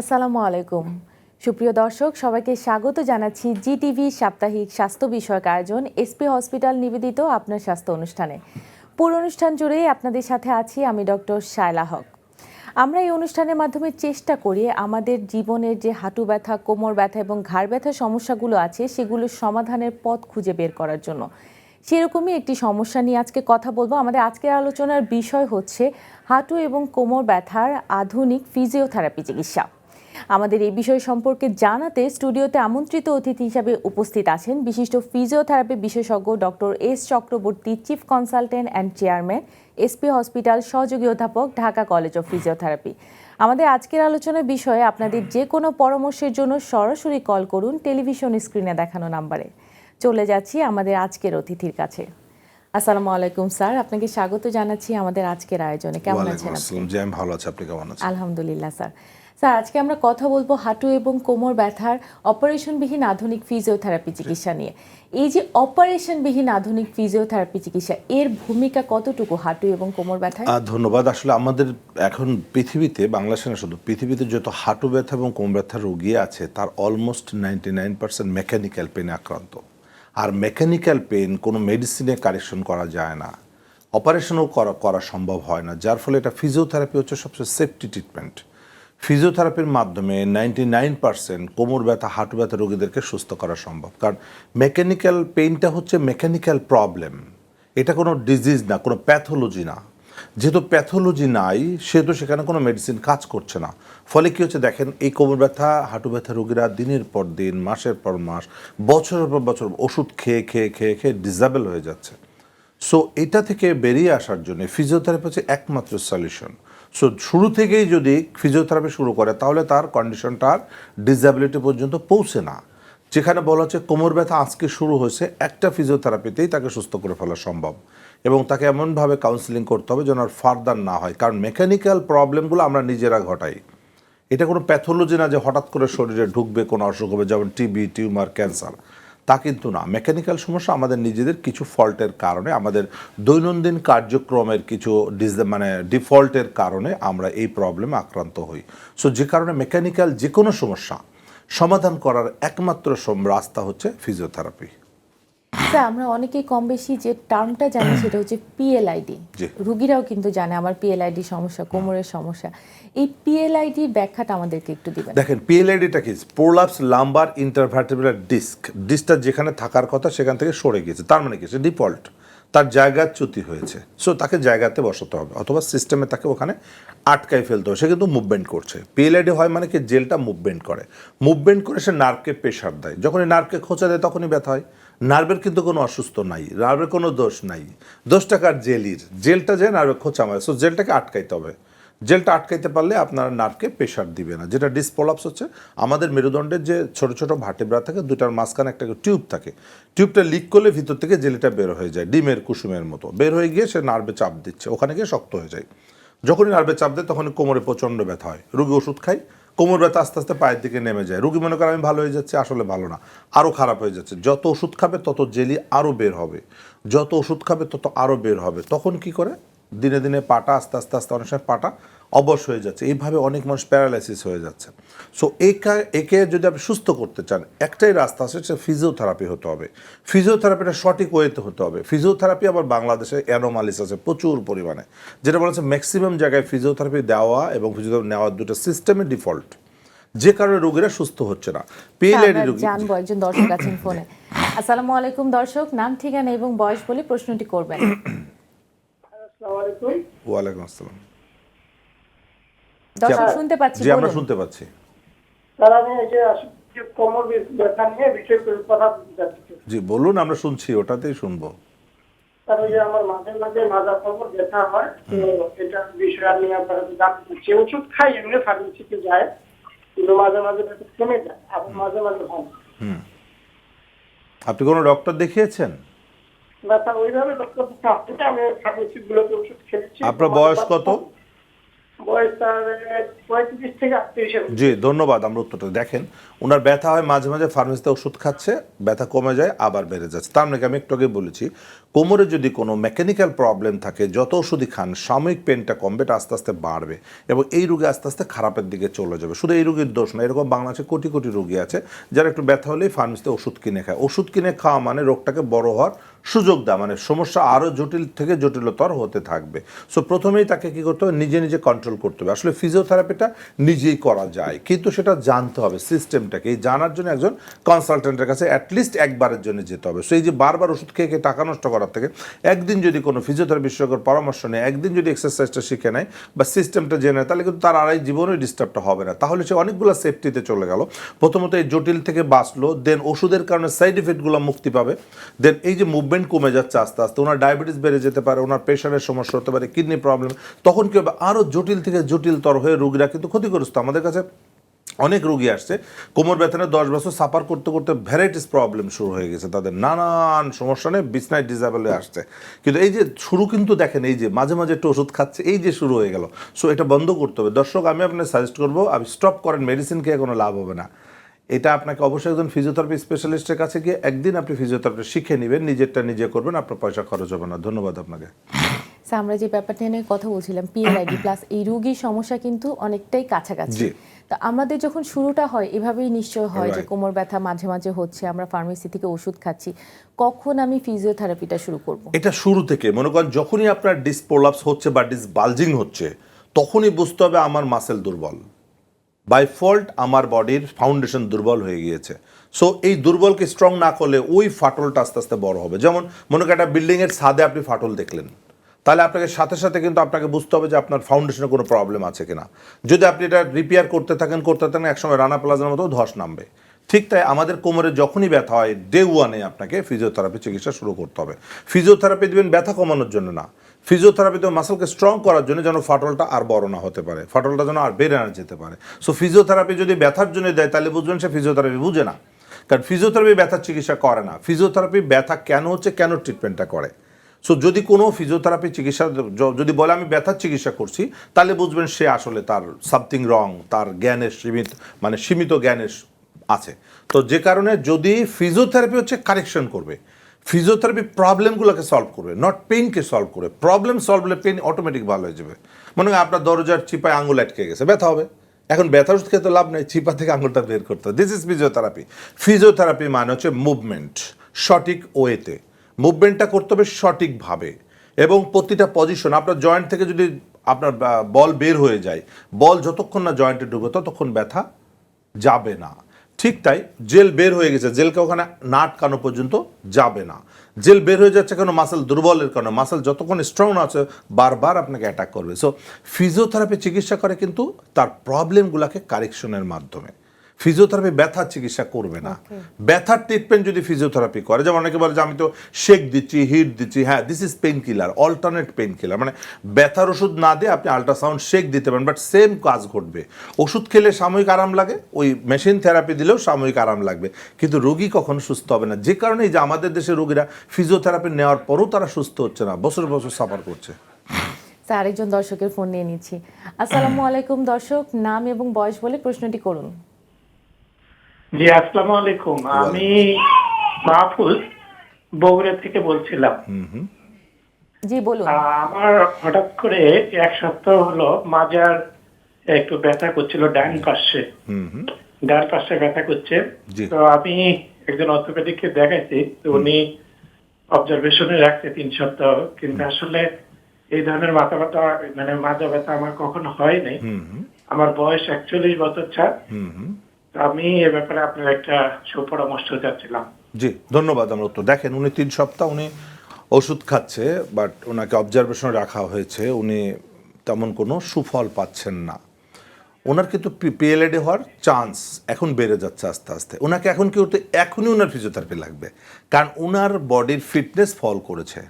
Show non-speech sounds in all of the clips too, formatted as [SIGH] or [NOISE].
আসসালামু আলাইকুম। সুপ্রিয় দর্শক, সবাইকে স্বাগত জানাচ্ছি জি টিভি সাপ্তাহিক স্বাস্থ্য বিষয়ক আয়োজন এসপি হসপিটাল নিবেদিত আপনার স্বাস্থ্য অনুষ্ঠানে। পুরো অনুষ্ঠান জুড়েই আপনাদের সাথে আছি আমি ডক্টর শায়লা হক। আমরা এই অনুষ্ঠানের মাধ্যমে চেষ্টা করি আমাদের জীবনের যে হাঁটু ব্যথা, কোমর ব্যথা এবং ঘাড় ব্যথা সমস্যাগুলো আছে, সেগুলোর সমাধানের পথ খুঁজে বের করার জন্য। সেরকমই একটি সমস্যা নিয়ে আজকে কথা বলব। আমাদের আজকের আলোচনার বিষয় হচ্ছে হাঁটু এবং কোমর ব্যথার আধুনিক ফিজিওথেরাপি চিকিৎসা। আমাদের এই বিষয় সম্পর্কে জানাতে স্টুডিওতে আমন্ত্রিত অতিথি হিসাবে উপস্থিত আছেন বিশিষ্ট ফিজিওথেরাপি বিশেষজ্ঞ doctor S Chakraborty chief consultant and chairman SP hospital সহযোগী অধ্যাপক ঢাকা কলেজ অফ ফিজিওথেরাপি আমাদের আজকের আলোচনার বিষয়ে আপনাদের যে কোনো পরামর্শের জন্য সরাসরি কল করুন টেলিভিশন স্ক্রিনে দেখানো নাম্বারে চলে যাচ্ছি আমাদের আজকের অতিথির কাছে। আসসালামু আলাইকুম স্যার আপনাকে স্বাগত জানাচ্ছি আমাদের আজকের আয়োজনে। কেমন আছেন আপনি? ভালো আছি। আপনি কেমন আছেন? আলহামদুলিল্লাহ স্যার। স্যার আজকে আমরা কথা বলব হাঁটু এবং কোমর ব্যথার অপারেশনবিহীন আধুনিক ফিজিওথেরাপি চিকিৎসা নিয়ে। এই যে অপারেশনবিহীন আধুনিক ফিজিওথেরাপি চিকিৎসা এর ভূমিকা কতটুকু হাঁটু এবং কোমর ব্যথায় আহ, ধন্যবাদ। আসলে আমাদের এখন পৃথিবীতে বাংলাদেশে না শুধু পৃথিবীতে যত হাঁটু ব্যথা এবং কোমর ব্যথার রোগী আছে তার almost ninety nine percent mechanical পেনে আক্রান্ত। আর মেকানিক্যাল পেন কোনো মেডিসিনে কারেকশন করা যায় না। অপারেশনও করা করা সম্ভব হয় না। যার ফলে এটা ফিজিওথেরাপি হচ্ছে সবচেয়ে সেফটি ট্রিটমেন্ট ফিজিওথেরাপির মাধ্যমে নাইনটি নাইন পার্সেন্ট কোমর ব্যথা, হাঁটু ব্যথা রোগীদেরকে সুস্থ করা সম্ভব। কারণ মেকানিক্যাল পেইনটা হচ্ছে মেকানিক্যাল প্রবলেম। এটা কোনো ডিজিজ না, কোনো প্যাথোলজি না। যেহেতু প্যাথোলজি নাই, সেহেতু সেখানে কোনো মেডিসিন কাজ করছে না। ফলে কী হচ্ছে দেখেন, এই কোমর ব্যথা, হাঁটু ব্যথা রোগীরা দিনের পর দিন, মাসের পর মাস, বছরের পর বছর ওষুধ খেয়ে খেয়ে খেয়ে খেয়ে ডিজাবেল হয়ে যাচ্ছে। সো এটা থেকে বেরিয়ে আসার জন্য ফিজিওথেরাপি হচ্ছে একমাত্র সলিউশন সো শুরু থেকেই যদি ফিজিওথেরাপি শুরু করে, তাহলে তার কন্ডিশনটা আর পর্যন্ত পৌঁছে না। যেখানে বলা হচ্ছে কোমর ব্যথা আজকে শুরু হয়েছে, একটা ফিজিওথেরাপিতেই তাকে সুস্থ করে ফেলা সম্ভব। এবং তাকে এমনভাবে কাউন্সিলিং করতে হবে যেন আর ফার্দার না হয়। কারণ মেকানিক্যাল প্রবলেমগুলো আমরা নিজেরা ঘটাই। এটা কোনো প্যাথোলজি না যে হঠাৎ করে শরীরে ঢুকবে, কোনো অসুখ হবে, যেমন টিবি টিউমার ক্যান্সার তা কিন্তু না। মেকানিক্যাল সমস্যা আমাদের নিজেদের কিছু ফল্টের কারণে, আমাদের দৈনন্দিন কার্যক্রমের কিছু ডিস মানে ডিফল্টের কারণে আমরা এই প্রবলেমে আক্রান্ত হই। সো যে কারণে মেকানিক্যাল যে কোনো সমস্যা সমাধান করার একমাত্র রাস্তা হচ্ছে ফিজিওথেরাপি স্যার আমরা অনেকেই কম বেশি যে টার্মটা জানি সেটা হচ্ছে পিএলআইডি। রুগীরাও কিন্তু জানে আমার পিএলআইডি সমস্যা কোমরের সমস্যা। এই পিএলআইডির ব্যাখ্যাটা আমাদেরকে একটু দিবেন। দেখেন পিএলআইডিটা কি? প্রোলাপস লাম্বার ইন্টারভার্টিবুলার ডিস্ক ডিস্কটা যেখানে থাকার কথা সেখান থেকে সরে গিয়েছে। তার মানে কি? ডিফল্ট তার জায়গার চ্যুতি হয়েছে। সো তাকে জায়গাতে বসাতে হবে। অথবা সিস্টেমে তাকে ওখানে আটকায় ফেলতে হবে। সে কিন্তু মুভমেন্ট করছে। পিএলআইডি হয় মানে কি? জেলটা মুভমেন্ট করে। মুভমেন্ট করে সে নার্ভকে প্রেশার দেয়। যখনই নার্ভকে খোঁচা দেয় তখনই ব্যথা হয়। নার্ভের কিন্তু কোনো অসুস্থ নাই, নার্ভের কোনো দোষ নাই। দোষটা কার? জেলির। জেলটা যে নার্ভে খোঁচা মারে। সো জেলটাকে আটকাইতে হবে। জেলটা আটকাইতে পারলে আপনার নার্ভকে প্রেশার দিবে না। যেটা ডিসপোলাপস হচ্ছে, আমাদের মেরুদণ্ডের যে ছোট ছোট ভাটেব্রা থাকে দুটার মাঝখানে একটা টিউব থাকে। টিউবটা লিক করলে ভিতর থেকে জেলিটা বের হয়ে যায়, ডিমের, কুসুমের মতো। বের হয়ে গিয়ে সে নার্ভে চাপ দিচ্ছে। ওখানে গিয়ে শক্ত হয়ে যায়। যখনই নার্ভে চাপ দেয়, তখনই কোমরে প্রচণ্ড ব্যথা হয়। রুগী ওষুধ খায় কোমর ব্যথা আস্তে আস্তে পায়ের দিকে নেমে যায়। রুগী মনে করে আমি ভালো হয়ে যাচ্ছি, আসলে ভালো না। আরও খারাপ হয়ে যাচ্ছে। যত ওষুধ খাবে, তত জেলি আরও বের হবে। যত ওষুধ খাবে, তত আরও বের হবে। তখন কি করে? দিনে দিনে পাটা আস্তে আস্তে আস্তে অনেক সময় পাটা অবশ হয়ে যাচ্ছে। এইভাবে অনেক মানুষ প্যারালাইসিস হয়ে যাচ্ছে। সো একে একে যদি আপনি সুস্থ করতে চান একটাই রাস্তা আছে সেটা ফিজিওথেরাপি হতে হবে। ফিজিওথেরাপিটা সঠিক ওয়েতে হতে হবে। ফিজিওথেরাপি আবার বাংলাদেশে অ্যানোমালিস আছে প্রচুর পরিমাণে। যেটা বলা হচ্ছে ম্যাক্সিমাম জায়গায় ফিজিওথেরাপি দেওয়া এবং ফিজিওথেরাপি নেওয়ার দুটো সিস্টেমে ডিফল্ট যে কারণে রোগীরা সুস্থ হচ্ছে না। পিএলআইডি আমরা রোগী জানব একজন দর্শক আছেন ফোনে। [COUGHS] আসসালামু আলাইকুম দর্শক নাম ঠিকানা এবং বয়স বলে প্রশ্নটি করবেন। [COUGHS] ওয়ালাইকুম আসসালাম। দর্শক শুনতে পাচ্ছি জি আমরা বলুন। শুনতে পাচ্ছি। স্যার আমি এই যে কোমর ব্যথা নিয়ে বিষয় কথা জি বলুন আমরা শুনছি ওটাতেই শুনব। স্যার ওই যে আমার মাঝে মাঝে মাজা কোমর ব্যথা হয় তো এটা বিষয় আমি আপনার জানতে চাচ্ছি। ওষুধ খাই এমনি ফার্মেসিতে যায় কিন্তু মাঝে মাঝে কমে যায় আবার মাঝে মাঝে হয় আপনি কোনো ডক্টর দেখিয়েছেন? আপনার বয়স কত? জি ধন্যবাদ আমরা উত্তরটা দেখেন। ওনার ব্যথা হয় মাঝে মাঝে ফার্মেসিতে ওষুধ খাচ্ছে ব্যথা কমে যায় আবার বেড়ে যাচ্ছে। তার নাকি আমি একটু আগে বলেছি কোমরে যদি কোনো মেকানিক্যাল প্রবলেম থাকে যত ওষুধই খান সাময়িক পেনটা কমবে এটা আস্তে আস্তে বাড়বে এবং এই রোগে আস্তে আস্তে খারাপের দিকে চলে যাবে। শুধু এই রোগীর দোষ না এরকম বাংলাদেশে কোটি কোটি রোগী আছে যারা একটু ব্যথা হলেই ফার্মেসিতে ওষুধ কিনে খায়। ওষুধ কিনে খাওয়া মানে রোগটাকে বড় হওয়ার সুযোগ দেওয়া মানে সমস্যা আরও জটিল থেকে জটিলতর হতে থাকবে। সো প্রথমেই তাকে কি করতে হবে? নিজে নিজে কন্ট্রোল করতে হবে। আসলে ফিজিওথেরাপিটা নিজেই করা যায়, কিন্তু সেটা জানতে হবে সিস্টেমটাকে এই জানার জন্য একজন কনসালটেন্টের কাছে অ্যাটলিস্ট একবারের জন্য যেতে হবে। সো এই যে বারবার ওষুধ খেয়ে খেয়ে টাকা নষ্ট করার থেকে একদিন যদি কোনো ফিজিওথেরাপি বিশেষজ্ঞের পরামর্শ নেয়, একদিন যদি এক্সারসাইজটা শিখে নেয় বা সিস্টেমটা জেনে নেয়, তাহলে কিন্তু তার আর এই জীবনেই ডিস্টার্বটা হবে না। তাহলে সে অনেকগুলো সেফটিতে চলে গেল। প্রথমত এই জটিল থেকে বাঁচলো দেন ওষুধের কারণে সাইড ইফেক্টগুলো মুক্তি পাবে। দেন এই যে মুভমেন্ট কমে যাচ্ছে আস্তে আস্তে, ওনার ডায়াবেটিস বেড়ে যেতে পারে, ওনার প্রেশারের সমস্যা হতে পারে কিডনি প্রবলেম তখন কি হবে? আরও জটিল থেকে জটিলতর হয়ে রোগীরা কিন্তু ক্ষতিগ্রস্ত। আমাদের কাছে অনেক রোগী আসছে, কোমর ব্যথানে দশ বছর সাফার করতে করতে ভ্যারাইটিস প্রবলেম শুরু হয়ে গেছে, তাদের নানান সমস্যা নিয়ে বিছনায় ডিজাবেল হয়ে আসছে। কিন্তু এই যে শুরু কিন্তু দেখেন, এই যে মাঝে মাঝে একটু ওষুধ খাচ্ছে, এই যে শুরু হয়ে গেল। সো এটা বন্ধ করতে হবে। দর্শক, আমি আপনাকে সাজেস্ট করব, আপনি স্টপ করেন মেডিসিন খেয়ে কোনো লাভ হবে না। এটা আপনাকে অবশ্যই একজন ফিজিওথেরাপি স্পেশালিস্টের কাছে গিয়ে একদিন আপনি ফিজিওথেরাপি শিখে নেবেন নিজেরটা নিজে করবেন আপনার পয়সা খরচ হবে না। ধন্যবাদ আপনাকে। স্যার, আমরা যে ব্যাপারটা নিয়ে কথা বলছিলাম পিএলআইডি প্লাস এই রোগীর সমস্যা কিন্তু অনেকটাই কাছাকাছি। তো আমাদের যখন শুরুটা হয় এভাবেই নিশ্চয় হয় যে কোমর ব্যথা মাঝে মাঝে হচ্ছে আমরা ফার্মেসি থেকে ওষুধ খাচ্ছি। কখন আমি ফিজিওথেরাপিটা শুরু করব? এটা শুরু থেকে মনে করেন যখনই আপনার ডিসপোলাপস হচ্ছে বা ডিসবালজিং হচ্ছে তখনই বুঝতে হবে আমার মাসেল দুর্বল। বাই ফল্ট আমার বডির ফাউন্ডেশন দুর্বল হয়ে গিয়েছে। সো এই দুর্বলকে স্ট্রং না করলে ওই ফাটলটা আস্তে আস্তে বড় হবে। যেমন, মনে করেন একটা বিল্ডিংয়ের ছাদে আপনি ফাটল দেখলেন। তাহলে আপনাকে সাথে সাথে কিন্তু আপনাকে বুঝতে হবে যে আপনার ফাউন্ডেশনে কোনো প্রবলেম আছে কিনা। যদি আপনি এটা রিপেয়ার করতে থাকেন করতে থাকেন, একসময় রানা প্লাজার মতো ধস নামবে। ঠিক তাই আমাদের কোমরে যখনই ব্যথা হয় ডে ওয়ানে আপনাকে ফিজিওথেরাপি চিকিৎসা শুরু করতে হবে। ফিজিওথেরাপি দিবেন, ব্যথা কমানোর জন্য না। ফিজিওথেরাপিতে মাসলকে স্ট্রং করার জন্য যেন ফাটলটা আর বড় না হতে পারে, ফাটলটা যেন আর বেড়ে না যেতে পারে। সো ফিজিওথেরাপি যদি ব্যথার জন্য দেয়, তাহলে বুঝবেন সে ফিজিওথেরাপি বুঝে না। কারণ ফিজিওথেরাপি ব্যথার চিকিৎসা করে না। ফিজিওথেরাপি ব্যথা কেন হচ্ছে, কেন ট্রিটমেন্টটা করে? সো যদি কোনো ফিজিওথেরাপি চিকিৎসা যদি বলে, আমি ব্যথার চিকিৎসা করছি তাহলে বুঝবেন সে আসলে তার সামথিং রং তার জ্ঞানের সীমিত মানে সীমিত জ্ঞানের আছে। তো যে কারণে যদি ফিজিওথেরাপি হচ্ছে কারেকশন করবে। ফিজিওথেরাপি প্রবলেমগুলোকে সলভ করবে নট পেইনকে সলভ করবে। প্রবলেম সলভ হলে পেন অটোমেটিক ভালো হয়ে যাবে। মনে হয় আপনার দরজার চিপায় আঙুল আটকে গেছে, ব্যথা হবে। এখন ব্যথা ওষুধ খেতে লাভ নেই চিপা থেকে আঙুলটা বের করতে হবে। দিস ইজ ফিজিওথেরাপি ফিজিওথেরাপি মানে হচ্ছে মুভমেন্ট সঠিক ওয়েতে। মুভমেন্টটা করতে হবে সঠিকভাবে। এবং প্রতিটা পজিশন আপনার জয়েন্ট থেকে যদি আপনার বল বের হয়ে যায়, বল যতক্ষণ না জয়েন্টে ঢুকবে ততক্ষণ ব্যথা যাবে না। ঠিক তাই জেল বের হয়ে গেছে। জেলকে ওখানে না আটকানো পর্যন্ত যাবে না। জেল বের হয়ে যাচ্ছে কেন? মাসেল দুর্বলের কারণে। মাসেল যতক্ষণ স্ট্রং আছে, বারবার আপনাকে অ্যাটাক করবে। সো ফিজিওথেরাপি চিকিৎসা করে কিন্তু তার প্রবলেমগুলোকে কারেকশনের মাধ্যমে। ফিজিওথেরাপি ব্যথার চিকিৎসা করবে না। ব্যথার ট্রিটমেন্ট যদি ফিজিওথেরাপি করে যেমন অনেকে বলে যে আমি তো শেক দিচ্ছি হিট দিচ্ছি হ্যাঁ this is pain killer alternate pain killer মানে ব্যথার ওষুধ না দিয়ে আপনি আল্ট্রাসাউন্ড শেক দিতে পারেন বাট সেম কাজ ঘটবে। ওষুধ খেলে সাময়িক আরাম লাগে ওই মেশিন থেরাপি দিলেও সাময়িক আরাম লাগবে কিন্তু রোগী কখনো সুস্থ হবে না। যে কারণে এই যে আমাদের দেশের রোগীরা ফিজিওথেরাপি নেওয়ার পরও তারা সুস্থ হচ্ছে না বছর বছর সাফার করছে। স্যার আরেকজন দর্শকের ফোন নিয়ে নিচ্ছি। আসসালামু আলাইকুম দর্শক নাম এবং বয়স বলে প্রশ্নটি করুন। জি আসসালামু আলাইকুম। আমি মাহফুজ বগুড়া থেকে বলছিলাম। জি বলুন। আমার হঠাৎ করে এক সপ্তাহ হলো মাজার একটু ব্যথা করছিল ডান পাশে। ডান পাশে ব্যথা করছে। তো আমি একজন অর্থোপেডিককে দেখাইছি তো উনি অবজারভেশনে রাখছে তিন সপ্তাহ। কিন্তু আসলে এই ধরনের মাথা ব্যথা মানে মাজা ব্যথা আমার কখনো হয় নাই। আমার বয়স একচল্লিশ বছর ছাড়। আমি এ ব্যাপারে আপনার একটা সুপরামর্শ চাচ্ছিলাম। জি, ধন্যবাদ আমরা উত্তর। দেখেন, উনি তিন সপ্তাহ উনি ওষুধ খাচ্ছে, বাট ওনাকে অবজারভেশনে রাখা হয়েছে, উনি তেমন কোনো সুফল পাচ্ছেন না। ওনার কিন্তু পিএলএডি হওয়ার চান্স এখন বেড়ে যাচ্ছে আস্তে আস্তে। ওনাকে এখন কেউ তো এখনই ওনার ফিজিওথেরাপি লাগবে। কারণ ওনার বডির ফিটনেস ফল করেছে।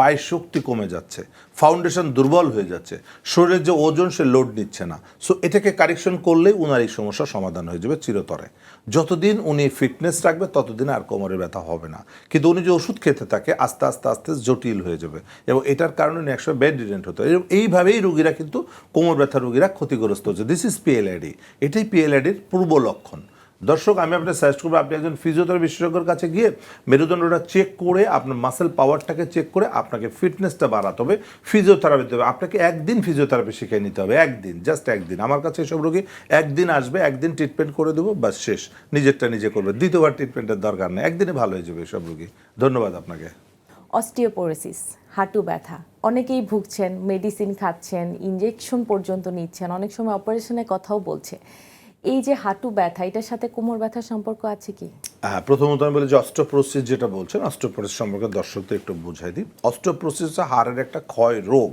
পায়ের শক্তি কমে যাচ্ছে ফাউন্ডেশন দুর্বল হয়ে যাচ্ছে, শরীরের যে ওজন সে লোড নিচ্ছে না। সো এটাকে কারেকশন করলেই উনার এই সমস্যার সমাধান হয়ে যাবে চিরতরে। যতদিন উনি ফিটনেস রাখবে, ততদিন আর কোমরে ব্যথা হবে না। কিন্তু উনি যে ওষুধ খেতে থাকে, আস্তে আস্তে আস্তে জটিল হয়ে যাবে। এবং এটার কারণে উনি একসময় বেড রিডেন্ট হতে। এইভাবেই রুগীরা কিন্তু কোমর ব্যথা রুগীরা ক্ষতিগ্রস্ত হচ্ছে। দিস ইজ পিএলআইডি এটাই পিএলআইডির পূর্ব লক্ষণ। দর্শক, আমি আপনার সাজেস্ট করব আপনি একজন ফিজিওথেরাপি বিশেষজ্ঞের কাছে গিয়ে মেরুদণ্ডটা চেক করে, আপনার মাসেল পাওয়ারটাকে চেক করে আপনাকে ফিটনেসটা বাড়াতে হবে ফিজিওথেরাপি দিতে হবে। আপনাকে একদিন ফিজিওথেরাপি শিখিয়ে নিতে হবে, একদিন জাস্ট একদিন। আমার কাছে এসব রোগী একদিন আসবে, একদিন ট্রিটমেন্ট করে দেবো বাস শেষ। নিজেরটা নিজে করবে। দ্বিতীয়বার ট্রিটমেন্টের দরকার নেই, একদিনে ভালো হয়ে যাবে এসব রোগী। ধন্যবাদ আপনাকে। অস্টিওপোরোসিস, হাঁটু ব্যথা। অনেকেই ভুগছেন মেডিসিন খাচ্ছেন ইঞ্জেকশন পর্যন্ত নিচ্ছেন, অনেক সময় অপারেশনের কথাও বলছে। এই যে হাঁটু ব্যথা, এটার সাথে কোমর ব্যথার সম্পর্ক আছে কি? প্রথমত আমি বলি যে অস্ট্রোপ্রোসিস যেটা বলছেন অস্ট্রোপ্রোসিস সম্পর্কে দর্শকদের একটু বুঝাই দিই। অস্ট্রোপ্রোসিস হাড়ের একটা ক্ষয় রোগ।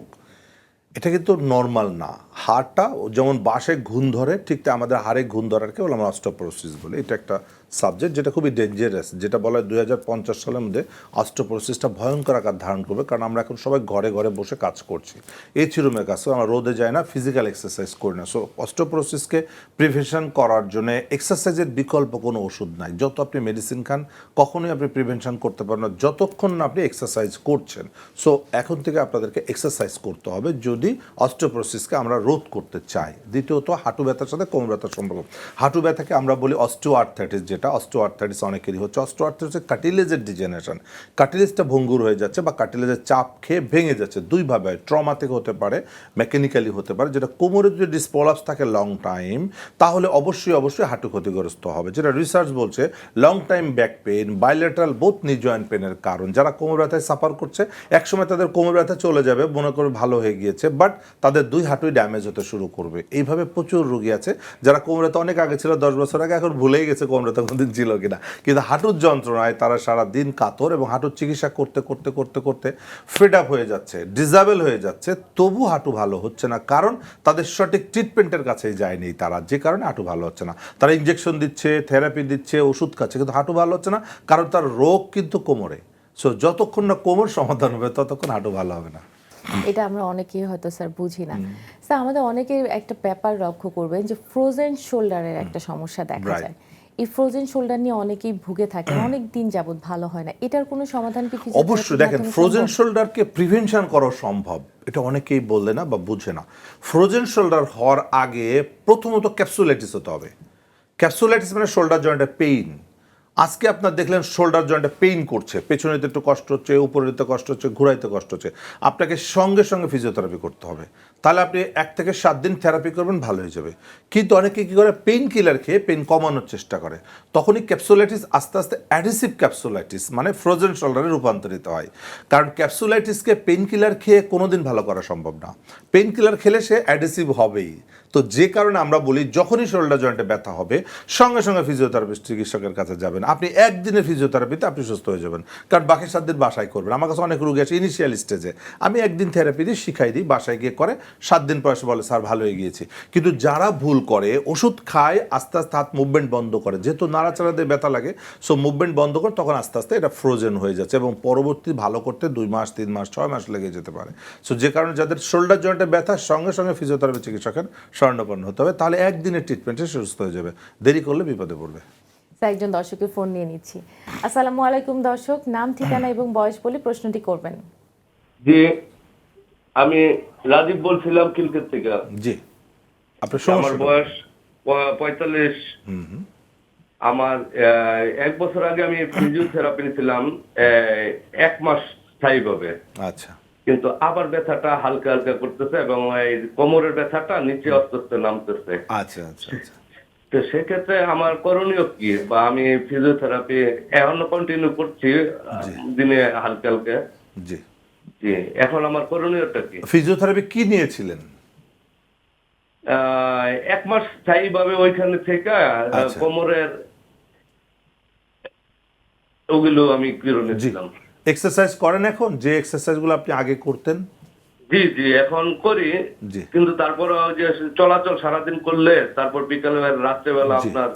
এটা কিন্তু নর্মাল না। হাড়টা যেমন বাসে ঘুণ ধরে, ঠিক তা আমাদের হাড়ে ঘুণ ধরারকে বলে আমরা অস্ট্রোপ্রোসিস বলি। এটা একটা সাবজেক্ট যেটা খুবই ডেঞ্জারাস যেটা বলা হয় দুই হাজার পঞ্চাশ সালের মধ্যে অস্ট্রোপ্রোসিসটা ভয়ঙ্কর আকার ধারণ করবে, কারণ আমরা এখন সবাই ঘরে ঘরে বসে কাজ করছি। এই চিরুমের কাজ আমরা রোদে যাই না ফিজিক্যাল এক্সারসাইজ করি না। সো অস্ট্রোপ্রোসিসকে প্রিভেনশন করার জন্য এক্সারসাইজের বিকল্প কোনো ওষুধ নাই। যত আপনি মেডিসিন খান, কখনোই আপনি প্রিভেনশন করতে পারেন না। যতক্ষণ না আপনি এক্সারসাইজ করছেন সো এখন থেকে আপনাদেরকে এক্সারসাইজ করতে হবে। যদি অস্ট্রোপ্রোসিসকে আমরা রোধ করতে চাই দ্বিতীয়ত, হাঁটু ব্যথার সাথে কোমর ব্যথার সম্পর্ক। হাঁটু ব্যথাকে আমরা বলি অস্টিও আর্থাইটিস যেটা অস্টিও আর্থাইটিস অনেকেরই হচ্ছে। অস্টিও আর্থাইটিস হচ্ছে কাটিলেজের ডিজেনারেশন কাটিলেজটা ভঙ্গুর হয়ে যাচ্ছে বা কাটিলেজের চাপ খেয়ে ভেঙে যাচ্ছে। দুইভাবে ট্রমা থেকে হতে পারে মেকানিক্যালি হতে পারে, যেটা কোমরে যদি ডিসপোলাপস থাকে লং টাইম তাহলে অবশ্যই অবশ্যই হাঁটু ক্ষতিগ্রস্ত হবে। যেটা রিসার্চ বলছে long time back pain bilateral both knee joint পেনের কারণ। যারা কোমর ব্যথায় সাফার করছে, একসময় তাদের কোমর ব্যথা চলে যাবে, মনে করে ভালো হয়ে গিয়েছে বাট তাদের দুই হাঁটুই ড্যামেজ হতে শুরু করবে। এইভাবে প্রচুর রোগী আছে, যারা কোমর ব্যথা অনেক আগে ছিল, দশ বছর আগে, এখন ভুলেই গেছে কোমর ব্যথা কোনদিন ছিল কিনা। কিন্তু হাঁটুর যন্ত্রণায় তারা সারা দিন কাতর এবং হাঁটুর চিকিৎসা করতে করতে করতে করতে ফেড আপ হয়ে যাচ্ছে ডিজাবেল হয়ে যাচ্ছে। তবু হাঁটু ভালো হচ্ছে না, কারণ তাদের সঠিক ট্রিটমেন্টের কাছেই যায়নি তারা, যে কারণে হাঁটু ভালো হচ্ছে না। তারা ইঞ্জেকশন দিচ্ছে থেরাপি দিচ্ছে, ওষুধ খাচ্ছে, কিন্তু হাঁটু ভালো হচ্ছে না, কারণ তার রোগ কিন্তু কোমরে। সো যতক্ষণ না কোমর সমাধান হবে, ততক্ষণ হাঁটু ভালো হবে না। [COUGHS] এটা আমরা অনেকেই হয়তো স্যার বুঝি না। স্যার আমাদের অনেকে একটা ব্যাপার লক্ষ্য করবেন যে ফ্রোজেন শোল্ডারের একটা সমস্যা দেখা. যায়। এই ফ্রোজেন শোল্ডার নিয়ে অনেকেই ভুগে থাকে [COUGHS] অনেক দিন যাবত ভালো হয় না। এটার কোনো সমাধান কি অবশ্যই দেখেন ফ্রোজেন শোল্ডারকে প্রিভেনশন করা সম্ভব এটা অনেকেই বললে না বা বুঝে না। ফ্রোজেন শোল্ডার হওয়ার আগে প্রথমত ক্যাপসুলাইটিস হতে হবে। ক্যাপসুলাইটিস মানে শোল্ডার জয়েন্টে পেইন আজকে আপনার দেখলেন শোল্ডার জয়েন্টে পেইন করছে। পেছনেতে একটু কষ্ট হচ্ছে, উপরেতে কষ্ট হচ্ছে, ঘুরাইতে কষ্ট হচ্ছে। আপনাকে সঙ্গে সঙ্গে ফিজিওথেরাপি করতে হবে। তাহলে আপনি এক থেকে সাত দিন থেরাপি করবেন, ভালো হয়ে যাবে। কিন্তু অনেকে কী করে? পেইন কিলার খেয়ে পেইন কমানোর চেষ্টা করে। তখনই ক্যাপসুলাইটিস আস্তে আস্তে অ্যাডিসিভ ক্যাপসুলাইটিস মানে ফ্রোজেন শোল্ডারে রূপান্তরিত হয়। কারণ ক্যাপসুলাইটিসকে পেইন কিলার খেয়ে কোনোদিন ভালো করা সম্ভব না। পেইন কিলার খেলে সে অ্যাডিসিভ হবেই। তো যে কারণে আমরা বলি যখনই শোল্ডার জয়েন্টে ব্যথা হবে, সঙ্গে সঙ্গে ফিজিওথেরাপিস্ট চিকিৎসকের কাছে যাবেন। আপনি একদিনের ফিজিওথেরাপিতে আপনি সুস্থ হয়ে যাবেন। কারণ বাকি সাত দিন বাসায় করবেন। আমার কাছে অনেক রোগী আছে ইনিশিয়াল স্টেজে আমি একদিন থেরাপি দিয়ে শিখাই দিই, বাসায় গিয়ে করে, সাত দিন পর এসে বলে, স্যার, ভালো হয়ে গিয়েছি। কিন্তু যারা ভুল করে, ওষুধ খায়, আস্তে আস্তে হাত মুভমেন্ট বন্ধ করে। যেহেতু নাড়াচাড়া দিয়ে ব্যথা লাগে সো মুভমেন্ট বন্ধ করে তখন আস্তে আস্তে এটা ফ্রোজেন হয়ে যাচ্ছে এবং পরবর্তী ভালো করতে দুই মাস, তিন মাস, ছয় মাস লেগে যেতে পারে। সো যে কারণে যাদের শোল্ডার জয়েন্টে ব্যথা, সঙ্গে সঙ্গে ফিজিওথেরাপি চিকিৎসকের স্বর্ণপন্ন হতে হবে। তাহলে একদিনের ট্রিটমেন্টে সুস্থ হয়ে যাবে। দেরি করলে বিপদে পড়বে। একজন দর্শকের ফোন নিয়ে নিচ্ছি। আসসালামু আলাইকুম দর্শক নাম ঠিকানা এবং বয়স বলে প্রশ্নটি করবেন। যে আমি রাজীব বলছিলাম কিলকের থেকে। জি আপনার আমার বয়স পঁয়তাল্লিশ। আমার আহ, এক বছর আগে আমি ফিজিওথেরাপি নিয়েছিলাম আহ, এক মাস স্থায়ীভাবে আচ্ছা। কিন্তু আবার ব্যথাটা হালকা হালকা করতেছে এবং এই কোমরের ব্যথাটা নিচে আস্তে আস্তে নামতেছে। আচ্ছা আচ্ছা আচ্ছা। তো সেক্ষেত্রে আমার করণীয় কি? বা আমি ফিজিওথেরাপি এখনও কন্টিনিউ করছি দিনে হালকা হালকা। জি। জি এখন আমার করণীয়টা কি? ফিজিওথেরাপি কি নিয়েছিলেন? আহ, এক মাস স্থায়ী ভাবে ওইখানে থেকে আচ্ছা। কোমরের ওগুলো আমি কিরণেছিলাম এক্সারসাইজ করেন এখন? যে এক্সারসাইজগুলো আপনি আগে করতেন? জি জি এখন করি। জি। কিন্তু তারপর যে চলাচল সারাদিন করলে তারপর বিকালে রাত্রেবেলা আপনার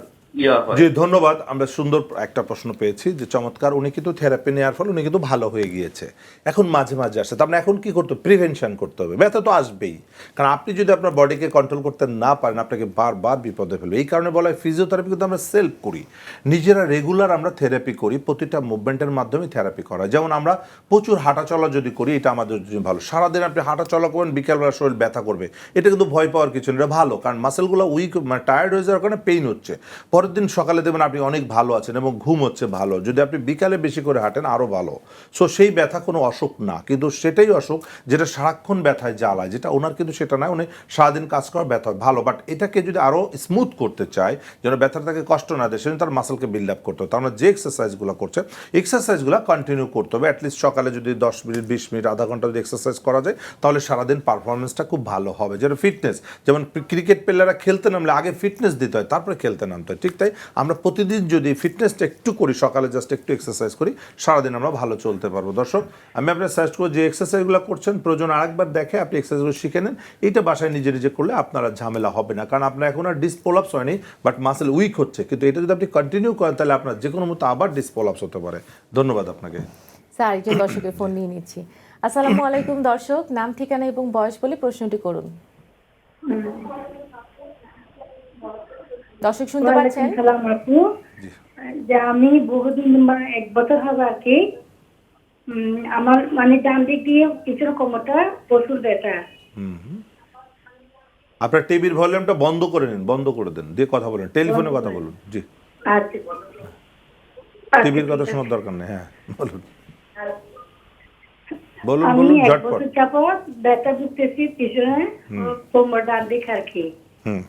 জি ধন্যবাদ, আমরা সুন্দর একটা প্রশ্ন পেয়েছি যে চমৎকার, উনি কিন্তু থেরাপি নেওয়ার ফলে উনি কিন্তু ভালো হয়ে গিয়েছে। এখন মাঝে মাঝে আসে, তার মানে এখন কি করতে প্রিভেনশন করতে হবে। ব্যথা তো আসবেই। কারণ আপনি যদি আপনার বডিকে কন্ট্রোল করতে না পারেন, আপনাকে বারবার বিপদে ফেলবে। এই কারণে বলা হয় ফিজিওথেরাপি কিন্তু আমরা সেলফ করি। নিজেরা রেগুলার আমরা থেরাপি করি, প্রতিটা মুভমেন্টের মাধ্যমে থেরাপি করা। যেমন আমরা প্রচুর হাঁটাচলা যদি করি, এটা আমাদের জন্য ভালো। সারাদিন আপনি হাঁটাচলা করবেন বিকেলবেলা শরীর ব্যথা করবে। এটা কিন্তু ভয় পাওয়ার কিছু না এটা ভালো। কারণ মাসেলগুলো উইক মানে টায়ার্ড হয়ে যাওয়ার কারণে পেইন হচ্ছে। পরের দিন সকালে দেখবেন আপনি অনেক ভালো আছেন এবং ঘুম হচ্ছে ভালো। যদি আপনি বিকালে বেশি করে হাঁটেন আরও ভালো। সো সেই ব্যথা কোনো অসুখ না। কিন্তু সেটাই অসুখ যেটা সারাক্ষণ ব্যথায় জ্বালায়, যেটা ওনার কিন্তু সেটা নয়, উনি সারাদিন কাজ করার ব্যথা। ভালো। বাট এটাকে যদি আরও স্মুথ করতে চায়, যেন ব্যথার তাকে কষ্ট না দেয়, সেজন্য তার মাসেলকে বিল্ড আপ করতে হবে। তার মানে যে এক্সারসাইজগুলো করছে এক্সারসাইজগুলো কন্টিনিউ করতে হবে। অ্যাটলিস্ট সকালে যদি দশ মিনিট, বিশ মিনিট, আধা ঘণ্টা যদি এক্সারসাইজ করা যায়, তাহলে সারাদিন পারফরমেন্সটা খুব ভালো হবে। যেটা ফিটনেস যেমন ক্রিকেট প্লেয়াররা খেলতে নামলে আগে ফিটনেস দিতে হয়, তারপরে খেলতে নামতে হয়। ঠিক তাই আমরা প্রতিদিন যদি ফিটনেসটা একটু করি সকালে জাস্ট একটু এক্সারসাইজ করি সারাদিন আমরা ভালো চলতে পারব। দর্শক আমি আপনার সাজেস্ট করব যে এক্সারসাইজগুলো করছেন প্রয়োজন আরেকবার দেখে আপনি এক্সারসাইজগুলো শিখে নেন। এইটা বাসায় নিজে নিজে করলে আপনার ঝামেলা হবে না। কারণ আপনার এখন আর ডিসপোলাপস হয়নি বাট মাসেল উইক হচ্ছে। কিন্তু এটা যদি আপনি কন্টিনিউ করেন তাহলে আপনার যে কোনো মতো আবার ডিসপোলাপস হতে পারে। ধন্যবাদ আপনাকে। স্যার একজন দর্শকের ফোন নিয়ে নিচ্ছি। আসসালামু আলাইকুম দর্শক নাম ঠিকানা এবং বয়স বলে প্রশ্নটি করুন। দর্শক শুনতে পাচ্ছেন? সালাম আপু। যে আমি বহুদিন মানে এক বছর হবে আর কি আমার মানে ডান দিক দিয়ে পিছনে কোমরটা প্রচুর ব্যথা আপনার টিভির ভলিউমটা বন্ধ করে নিন বন্ধ করে দেন। দিয়ে কথা বলেন টেলিফোনে কথা বলুন জি। আচ্ছা। টিভির কথা শোনার দরকার নেই হ্যাঁ বলুন। বলুন আমি বলুন এক ঝটপট। বছর যাবত ব্যথা ভুগতেছি পিছনে কোমর ডান দিক আর কি। হুম।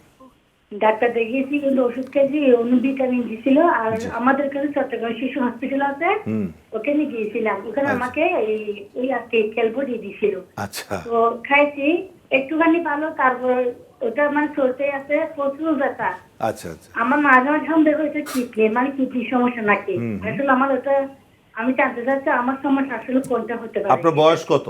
ডাক্তার দেখিয়েছি কিন্তু ওষুধ খেয়েছি অন্য ভিটামিন দিছিল আর আমাদের কাছে চট্টগ্রাম শিশু হসপিটাল আছে। ওখানে গিয়েছিলাম। ওখানে আচ্ছা। আমাকে এই ওই আর কি ক্যালবডি দিছিল আচ্ছা। তো খাইছি একটুখানি ভালো তারপর ওটা মানে চলতে আছে প্রচুর ব্যথা। আচ্ছা আচ্ছা। আমার মাঝে মাঝে সন্দেহ হয়েছে কিডনি মানে কিডনির সমস্যা নাকি? আসলে আমার ওটা আমি জানতে চাচ্ছি আমার সমস্যা আসলে কোনটা হতে পারে? আপনার বয়স কত?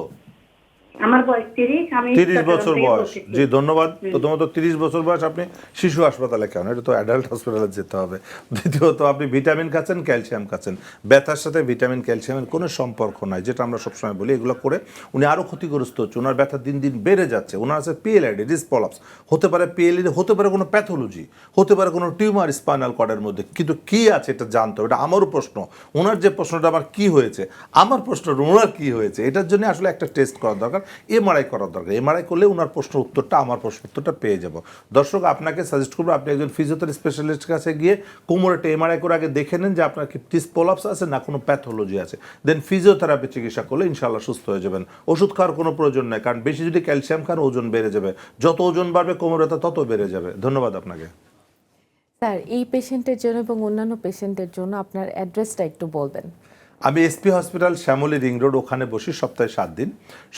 আমার বয়স তিরিশ আমি বছর বয়স। জি ধন্যবাদ। প্রথমত তিরিশ বছর বয়স আপনি শিশু হাসপাতালে কেন? এটা তো অ্যাডাল্ট হসপিটালে যেতে হবে। দ্বিতীয়ত আপনি ভিটামিন খাচ্ছেন ক্যালসিয়াম খাচ্ছেন। ব্যথার সাথে ভিটামিন ক্যালসিয়ামের কোনো সম্পর্ক নাই যেটা আমরা সবসময় বলি। এগুলো করে উনি আরও ক্ষতিগ্রস্ত হচ্ছে। ওনার ব্যথা দিন দিন বেড়ে যাচ্ছে। ওনার আছে পিএলআইডি ডিসপলাপস হতে পারে পিএলআইডি হতে পারে কোনো প্যাথোলজি হতে পারে কোনো টিউমার স্পাইনাল কর্ডের মধ্যে। কিন্তু কি আছে এটা জানতে হবে? এটা আমারও প্রশ্ন। ওনার যে প্রশ্নটা আমার কি হয়েছে? আমার প্রশ্ন ওনার কি হয়েছে? এটার জন্য আসলে একটা টেস্ট করা দরকার। এমআরআই করার দরকার। এমআরআই করলে ওনার প্রশ্ন উত্তরটা, আমার প্রশ্ন উত্তরটা পেয়ে যাব। দর্শক, আপনাকে সাজেস্ট করব, আপনি একজন ফিজিওথেরাপি স্পেশালিস্টের কাছে গিয়ে কোমরে একটা এমআরআই করে আগে দেখে নেন যে আপনার কি ডিসপোলাপস আছে না কোনো প্যাথোলজি আছে। দেন ফিজিওথেরাপি চিকিৎসা করলে ইনশাল্লাহ সুস্থ হয়ে যাবেন। ওষুধ খাওয়ার কোনো প্রয়োজন নেই, কারণ বেশি যদি ক্যালসিয়াম খান, ওজন বেড়ে যাবে। যত ওজন বাড়বে কোমর তত বেড়ে যাবে। ধন্যবাদ আপনাকে। স্যার, এই পেশেন্টের জন্য এবং অন্যান্য পেশেন্টের জন্য আপনার অ্যাড্রেসটা একটু বলবেন। আমি SP hospital Shyamoli ring road, ওখানে বসি সপ্তাহে সাত দিন।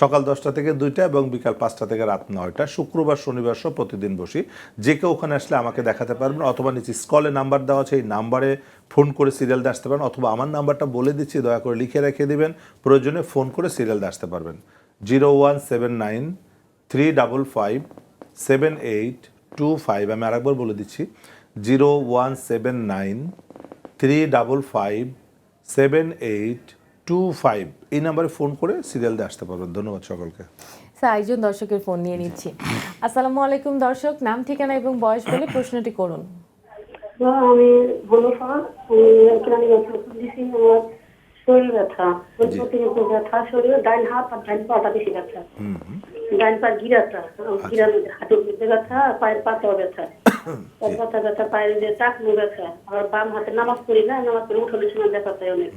সকাল দশটা থেকে দুইটা এবং বিকাল পাঁচটা থেকে রাত নয়টা। শুক্রবার, শনিবার সহ প্রতিদিন বসি। যে কেউ ওখানে আসলে আমাকে দেখাতে পারবেন অথবা নিচে স্কলে নাম্বার দেওয়া আছে, এই নাম্বারে ফোন করে সিরিয়াল আসতে পারেন অথবা আমার নাম্বারটা বলে দিচ্ছি, দয়া করে লিখে রেখে দেবেন। প্রয়োজনে ফোন করে সিরিয়াল আসতে পারবেন। Zero one seven nine three double five seven eight two five, আমি আরেকবার বলে দিচ্ছি। Zero one seven nine three double five seven eight two five এই নাম্বারে ফোন করে সিরিয়াল দিয়ে আসতে পারবেন। ধন্যবাদ সকলকে। স্যার একজন দর্শকের ফোন নিয়ে নিচ্ছি। আসসালামু আলাইকুম দর্শক নাম ঠিকানা এবং বয়স বলে প্রশ্নটি করুন। আমি বলব স্যার আমি দিছি আমার শরীর ব্যথা প্রতিনিয়ত ব্যথা শরীর ডাইন হাত আর ডাইন পাটা বেশি ব্যথা। ডাইন পা গিরাটা গিরার মধ্যে হাঁটুর মধ্যে ব্যথা পায়ের পাতাও ব্যথা। ব্যথা ব্যথা আর বাম হাতে নামাজ পড়ি না নামাজ পড়ে উঠানোর সময় ব্যথা পাই অনেক।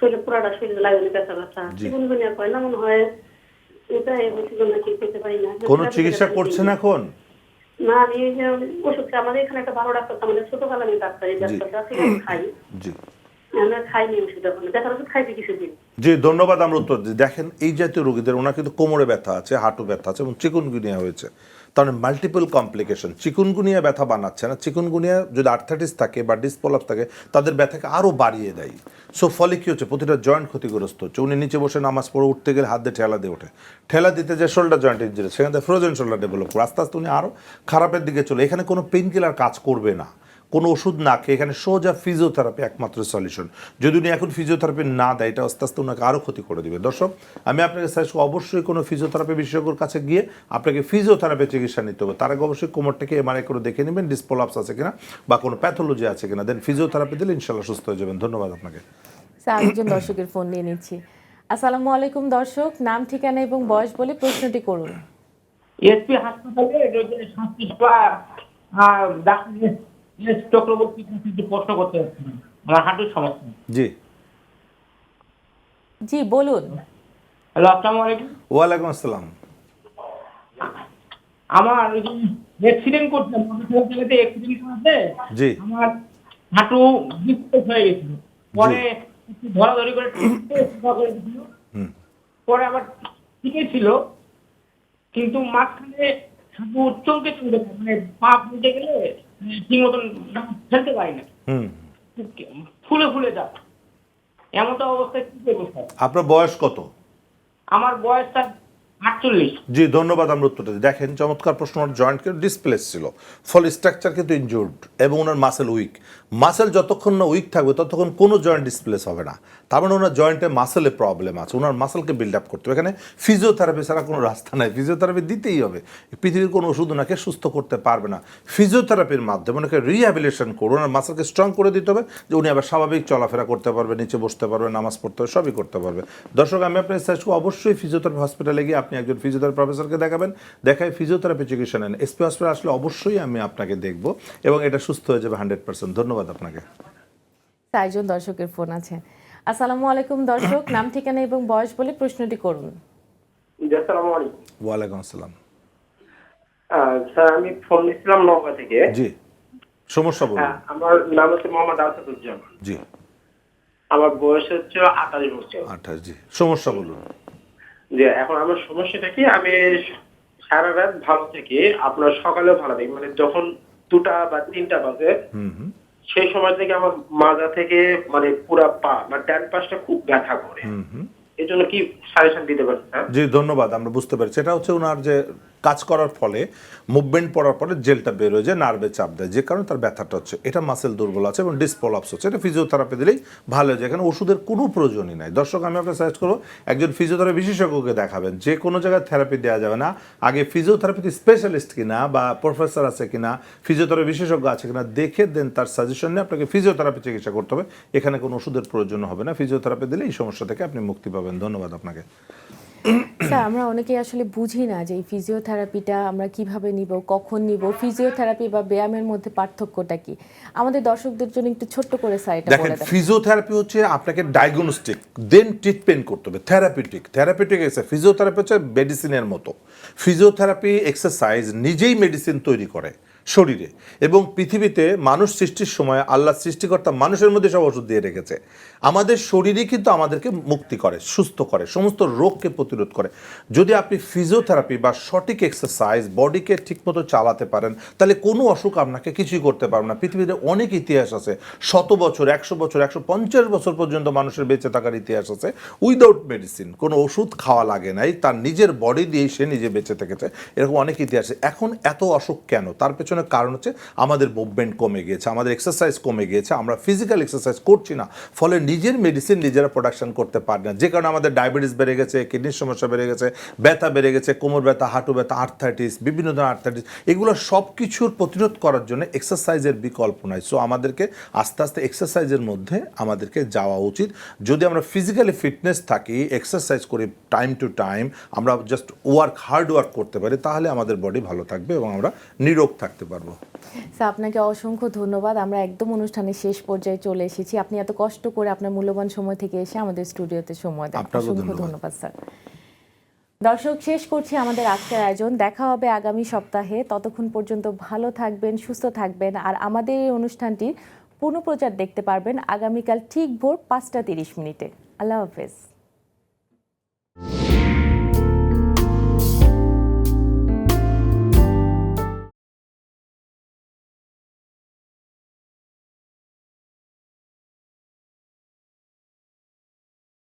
শরীরে পুরাটা শরীর লাগে অনেক ব্যথা ব্যথা। জি। চিকুনগুনিয়া কয় না মনে হয় এটাই ঠিক পারি না। কোনো চিকিৎসা করছেন এখন? না আমি ওষুধ আমাদের এখানে একটা ভালো ডাক্তার আমাদের ছোটবেলা আমি ডাক্তার এই ডাক্তারটা আমি খাই। জি। জি, ধন্যবাদ আমরা উত্তর দেখেন, এই জাতীয় রোগীদের ওনার কিন্তু কোমরে ব্যথা আছে, হাঁটু ব্যথা আছে এবং চিকুনগুনিয়া হয়েছে। তাহলে মাল্টিপল কমপ্লিকেশন চিকুনগুনিয়া ব্যথা বানাচ্ছে না। চিকুনগুনিয়া যদি আর্থাইটিস থাকে বা ডিসপোলাপ থাকে, তাদের ব্যথাকে আরও বাড়িয়ে দেয়। সো ফলে কী হচ্ছে? প্রতিটা জয়েন্ট ক্ষতিগ্রস্ত হচ্ছে। উনি নিচে বসে নামাজ পড়ে উঠতে গেলে হাত দিয়ে ঠেলা দিয়ে ওঠে। ঠেলা দিতে যে শোল্ডার জয়েন্ট ইঞ্জুরি সেখান ফ্রোজেন শোল্ডার ডেভেলপ করে। আস্তে আস্তে উনি আরও খারাপের দিকে চলে। এখানে কোনো পেন কিলার কাজ করবে না। কোনো ওষুধ না খেয়ে এখানে সোজা ফিজিওথেরাপি একমাত্র সলিউশন যদি উনি এখন ফিজিওথেরাপি না দেয় এটা আস্তে আস্তে ওনাকে আরও ক্ষতি করে দিবে। দর্শক আমি আপনাকে সাজেস্ট অবশ্যই কোনো ফিজিওথেরাপি বিশেষজ্ঞর কাছে গিয়ে আপনাকে ফিজিওথেরাপি চিকিৎসা নিতে হবে। তার আগে অবশ্যই কোমরটাকে এমআরআই করে দেখে নেবেন ডিসপোলাপস আছে কিনা বা কোনো প্যাথোলজি আছে কিনা। দেন ফিজিওথেরাপি দিলে ইনশাল্লাহ সুস্থ হয়ে যাবেন। ধন্যবাদ আপনাকে। স্যার একজন দর্শকের ফোন নিয়ে নিচ্ছি। আসসালামু আলাইকুম দর্শক নাম ঠিকানা এবং বয়স বলে প্রশ্নটি করুন। এসপি হাসপাতালে সংশ্লিষ্ট ডাক্তার এস চক্রবর্তী কিছু প্রশ্ন করতে আমার হাঁটুর সমস্যা। জি। জি বলুন। হ্যালো আসসালামু আলাইকুম। ওয়ালাইকুম আসসালাম। আমার অ্যাক্সিডেন্ট জি। আমার হাঁটু ডিসপ্লেস হয়ে গেছিল। পরে একটু ধরাধরি করে। পরে আবার ঠিকই ছিল। কিন্তু মাঝখানে হাঁটু চমকে মানে পা ফুটে গেলে ঠিক মতন ফেলতে পারি না। ফুলে ফুলে যাক। এমনটা অবস্থায় কি করব স্যার? আপনার বয়স কত? আমার বয়স স্যার জি, ধন্যবাদ আমরা উত্তরটা। দেখেন, চমৎকার প্রশ্ন, ওনার জয়েন্টকে ডিসপ্লেস ছিল। ফলে স্ট্রাকচার কিন্তু ইনজুর্ড এবং ওনার মাসেল উইক মাসেল যতক্ষণ না উইক থাকবে, ততক্ষণ কোনো জয়েন্ট ডিসপ্লেস হবে না। তার মানে ওনার জয়েন্টে মাসেলে প্রবলেম আছে। ওনার মাসেলকে বিল্ড আপ করতে হবে। এখানে ফিজিওথেরাপি ছাড়া কোনো রাস্তা নাই। ফিজিওথেরাপি দিতেই হবে। পৃথিবীর কোনো ওষুধ ওনাকে সুস্থ করতে পারবে না। ফিজিওথেরাপির মাধ্যমে ওনাকে রিহ্যাবিলিটেশন করে ওনার মাসেলকে স্ট্রং করে দিতে হবে যে উনি আবার স্বাভাবিক চলাফেরা করতে পারবে, নিচে বসতে পারবে, নামাজ পড়তে হবে, সবই করতে পারবে। দর্শক, আমি আপনার অবশ্যই ফিজিওথেরাপি হসপিটালে গিয়ে আপনি একজন ফিজিওথেরাপি প্রফেসরকে দেখাবেন দেখায় ফিজিওথেরাপি চিকিৎসা নেন। এসপি হসপিটাল আসলে অবশ্যই আমি আপনাকে দেখব এবং এটা সুস্থ হয়ে যাবে হান্ড্রেড পার্সেন্ট ধন্যবাদ আপনাকে। একজন দর্শকের ফোন আছে। আসসালামু আলাইকুম দর্শক [COUGHS] নাম ঠিকানা এবং বয়স বলে প্রশ্নটি করুন। আসসালামু আলাইকুম। ওয়ালাইকুম আসসালাম। স্যার আমি ফোন নিয়েছিলাম নওগাঁ থেকে। জি সমস্যা বলুন। হ্যাঁ আমার নাম হচ্ছে মোহাম্মদ আসাদুজ্জামান। জি। আমার বয়স হচ্ছে আঠাশ বছর। আঠাশ জি সমস্যা বলুন। যে এখন আমার সমস্যাটা কি? আমি সারা রাত ভালো থেকে আপনার সকালেও ভালো থাকি। মানে যখন দুটা বা তিনটা বাজে সেই সময় থেকে আমার মাজা থেকে মানে পুরা পা মানে ডান পাশটা খুব ব্যথা করে। এজন্য হুম। এই জন্য কি সাজেশন দিতে পারছেন স্যার? জি ধন্যবাদ আমরা বুঝতে পারছি। এটা হচ্ছে ওনার যে কাজ করার ফলে, মুভমেন্ট পড়ার পরে জেলটা বের হয়ে যায়, নার্ভে চাপ দেয়। যে কারণে তার ব্যথাটা হচ্ছে। এটা মাসেল দুর্বল আছে এবং ডিসপোলাপস হচ্ছে। এটা ফিজিওথেরাপি দিলেই ভালো হয়ে যায়। এখানে ওষুধের কোনো প্রয়োজনই নাই। দর্শক, আমি আপনাকে সাজেস্ট করব, একজন ফিজিওথেরাপি বিশেষজ্ঞকে দেখাবেন। যে কোনো জায়গায় থেরাপি দেওয়া যাবে না। আগে ফিজিওথেরাপিতে স্পেশালিস্ট কিনা বা প্রফেসর আছে কিনা ফিজিওথেরাপি বিশেষজ্ঞ আছে কিনা, দেখে দেন তার সাজেশন নিয়ে আপনাকে ফিজিওথেরাপি চিকিৎসা করতে হবে। এখানে কোনো ওষুধের প্রয়োজন হবে না। ফিজিওথেরাপি দিলে এই সমস্যা থেকে আপনি মুক্তি পাবেন। ধন্যবাদ আপনাকে। স্যার আমরা অনেকেই আসলে বুঝি না যে এই ফিজিওথেরাপিটা আমরা কীভাবে নিব কখন নিব ফিজিওথেরাপি বা ব্যায়ামের মধ্যে পার্থক্যটা কি? আমাদের দর্শকদের জন্য একটু ছোট্ট করে স্যার এটা দেখেন বলে দেন। ফিজিওথেরাপি হচ্ছে আপনাকে ডায়াগনস্টিক দেন ট্রিটমেন্ট করতে হবে থেরাপিউটিক থেরাপিউটিক এক্সারসাইজ ফিজিওথেরাপি হচ্ছে মেডিসিনের মতো। ফিজিওথেরাপি এক্সারসাইজ নিজেই মেডিসিন তৈরি করে। শরীরে। এবং পৃথিবীতে মানুষ সৃষ্টির সময় আল্লাহ সৃষ্টিকর্তা মানুষের মধ্যে সব ওষুধ দিয়ে রেখেছে। আমাদের শরীরই কিন্তু আমাদেরকে মুক্তি করে, সুস্থ করে, সমস্ত রোগকে প্রতিরোধ করে। যদি আপনি ফিজিওথেরাপি বা সঠিক এক্সারসাইজ বডিকে ঠিকমতো চালাতে পারেন, তাহলে কোনো অসুখ আপনাকে কিছুই করতে পারবে না। পৃথিবীতে অনেক ইতিহাস আছে, শত বছর, একশো বছর, একশো পঞ্চাশ বছর পর্যন্ত মানুষের বেঁচে থাকার ইতিহাস আছে। উইদাউট মেডিসিন কোনো ওষুধ খাওয়া লাগে নাই, তার নিজের বডি দিয়েই সে নিজে বেঁচে থেকেছে। এরকম অনেক ইতিহাস। এখন এত অসুখ কেন? তার পেছনে কারণ হচ্ছে আমাদের মুভমেন্ট কমে গিয়েছে, আমাদের এক্সারসাইজ কমে গিয়েছে, আমরা ফিজিক্যাল এক্সারসাইজ করছি না, ফলে নিজের মেডিসিন নিজেরা প্রোডাকশন করতে পারি না। যে কারণে আমাদের ডায়াবেটিস বেড়ে গেছে কিডনির সমস্যা বেড়ে গেছে, ব্যথা বেড়ে গেছে, কোমর ব্যথা, হাঁটু ব্যথা আর্থাইটিস বিভিন্ন ধরনের আর্থাইটিস এগুলো সব কিছুর প্রতিরোধ করার জন্য এক্সারসাইজের বিকল্প নাই। সো আমাদেরকে আস্তে আস্তে এক্সারসাইজের মধ্যে আমাদেরকে যাওয়া উচিত। যদি আমরা ফিজিক্যালি ফিটনেস থাকি এক্সারসাইজ করি টাইম টু টাইম আমরা জাস্ট ওয়ার্ক হার্ড ওয়ার্ক করতে পারি, তাহলে আমাদের বডি ভালো থাকবে এবং আমরা নিরোগ থাকতে পারব। স্যার আপনাকে অসংখ্য ধন্যবাদ। আমরা একদম অনুষ্ঠানের শেষ পর্যায়ে চলে এসেছি। আপনি এত কষ্ট করে আপনার মূল্যবান সময় থেকে এসে আমাদের স্টুডিওতে সময় দেন। অসংখ্য ধন্যবাদ। ধন্যবাদ স্যার। দর্শক শেষ করছি আমাদের আজকের আয়োজন। দেখা হবে আগামী সপ্তাহে। ততক্ষণ পর্যন্ত ভালো থাকবেন সুস্থ থাকবেন। আর আমাদের এই অনুষ্ঠানটি পুনঃপ্রচার দেখতে পারবেন আগামীকাল ঠিক ভোর পাঁচটা তিরিশ মিনিটে। আল্লাহ হাফেজ।